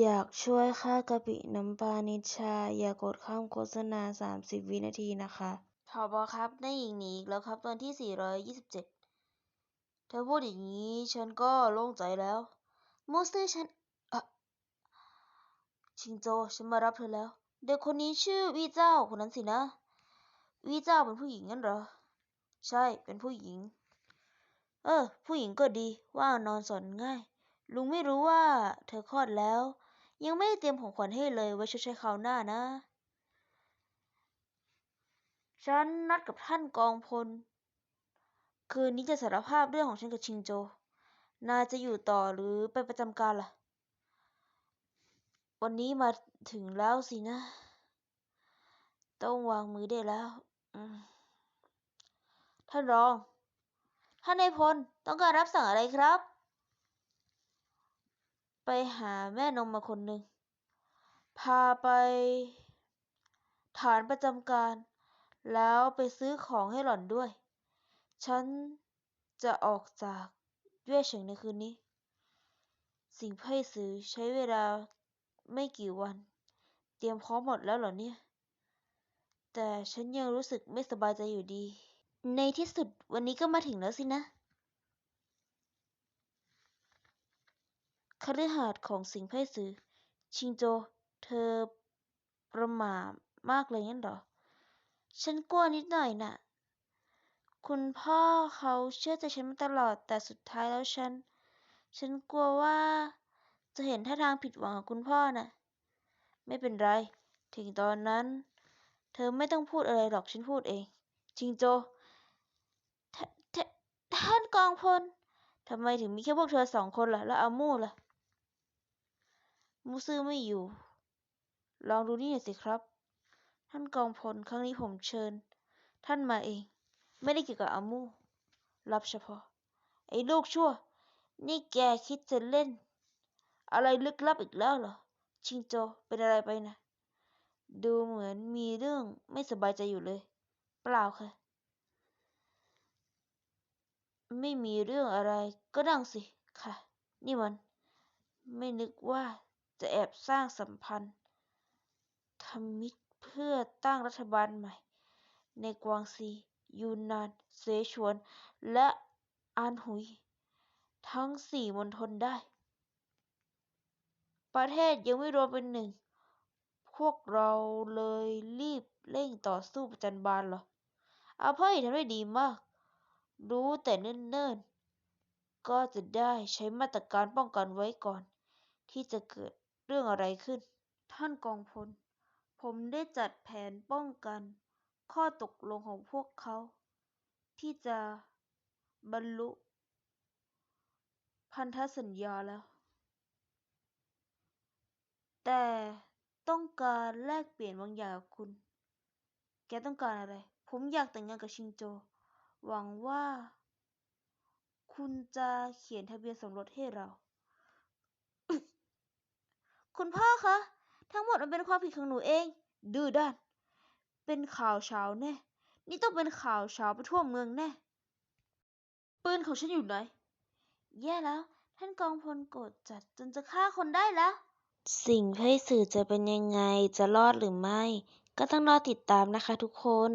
อยากช่วยค่ากะปิน้ำปลานิชชา อย่ากดข้ามโฆษณา 30 วินาทีนะคะผบครับนายหญิงหนีอีกแล้วครับตอนที่ 427 เธอพูดอย่างนี้ ฉันก็โล่งใจแล้วมูสเตอร์ฉันอะชิงโจฉันมารับเธอแล้ว เด็กคนนี้ชื่อวีเจ้าคนนั้นสินะ วีเจ้าเป็นผู้หญิงงั้นเหรอ ใช่เป็นผู้หญิง เออ ผู้หญิงก็ดีว่านอนสอนง่าย ลุงไม่รู้ว่าเธอคลอดแล้ว ยังไม่ได้เตรียมของขวัญให้เลยไว้ชดใช้คราวหน้านะ ฉันนัดกับท่านกองพล คืนนี้จะสารภาพเรื่องของฉันกับชิงโจ นายจะอยู่ต่อหรือไปประจำการล่ะ วันนี้มาถึงแล้วสินะ ต้องวางมือได้แล้วท่านรอง ท่านนายพลต้องการรับสั่งอะไรครับ ไปหาแม่นมมาคนหนึ่ง พาไปฐานประจำการ แล้วไปซื้อของให้หล่อนด้วย ฉันจะออกจากเย่เฉิงในคืนนี้ สิ่งไพ่สือใช้เวลาไม่กี่วัน เตรียมพร้อมหมดแล้วเหรอเนี่ย แต่ฉันยังรู้สึกไม่สบายใจอยู่ดี ในที่สุดวันนี้ก็มาถึงแล้วสินะ คฤหาสน์ของสิงห์ไพ่สือ ชิงโจ เธอประหม่ามากเลยงั้นเหรอ ฉันกลัวนิดหน่อยน่ะ คุณพ่อเขาเชื่อใจฉันมาตลอดแต่สุดท้ายแล้วฉัน ฉันกลัวว่าจะเห็นท่าทางผิดหวังของคุณพ่อน่ะ ไม่เป็นไร ถึงตอนนั้น เธอไม่ต้องพูดอะไรหรอกฉันพูดเอง ชิงโจท่านกองพลทำไมถึงมีแค่พวกเธอสองคนล่ะ แล้วอามู่ล่ะ มูซื่อไม่อยู่ ลองดูนี่หน่อยสิครับ ท่านกองพลครั้งนี้ผมเชิญ ท่านมาเอง ไม่ได้เกี่ยวกับอามู รับเฉพาะ ไอ้ลูกชั่ว นี่แกคิดจะเล่น อะไรลึกลับอีกแล้วเหรอ ชิงโจเป็นอะไรไปนะ ดูเหมือนมีเรื่องไม่สบายใจอยู่เลย เปล่าค่ะ ไม่มีเรื่องอะไรก็นั่งสิค่ะ นี่มัน ไม่นึกว่า จะแอบสร้างสัมพันธ์ทำมิตรเพื่อตั้งรัฐบาลใหม่ ในกวางซี ยูนนาน เสฉวน และอานหุย ทั้งสี่มณฑลได้ ประเทศยังไม่รวมเป็นหนึ่ง พวกเราเลยรีบเร่งต่อสู้ประจันบานเหรออาเพ่ยทำได้ดีมาก รู้แต่เนิ่นๆ ก็จะได้ใช้มาตรการป้องกันไว้ก่อน ที่จะเกิด เรื่องอะไรขึ้น ท่านกองพล ผมได้จัดแผนป้องกันข้อตกลงของพวกเขา ที่จะบรรลุพันธสัญญาแล้ว แต่ต้องการแลกเปลี่ยนบางอย่างกับคุณ แกต้องการอะไร ผมอยากแต่งงานกับชิงโจ หวังว่า คุณจะเขียนทะเบียนสมรสให้เรา คุณพ่อคะ ทั้งหมดมันเป็นความผิดของหนูเอง ดื้อด้าน เป็นข่าวเช้าแน่ นี่ต้องเป็นข่าวเช้าไปทั่วเมืองแน่ ปืนของฉันอยู่ไหน แย่แล้ว ท่านกองพลโกรธจัดจนจะฆ่าคนได้แล้ว สิ่งไพ่สื่อจะเป็นยังไง จะรอดหรือไม่ ก็ต้องรอติดตามนะคะทุกคน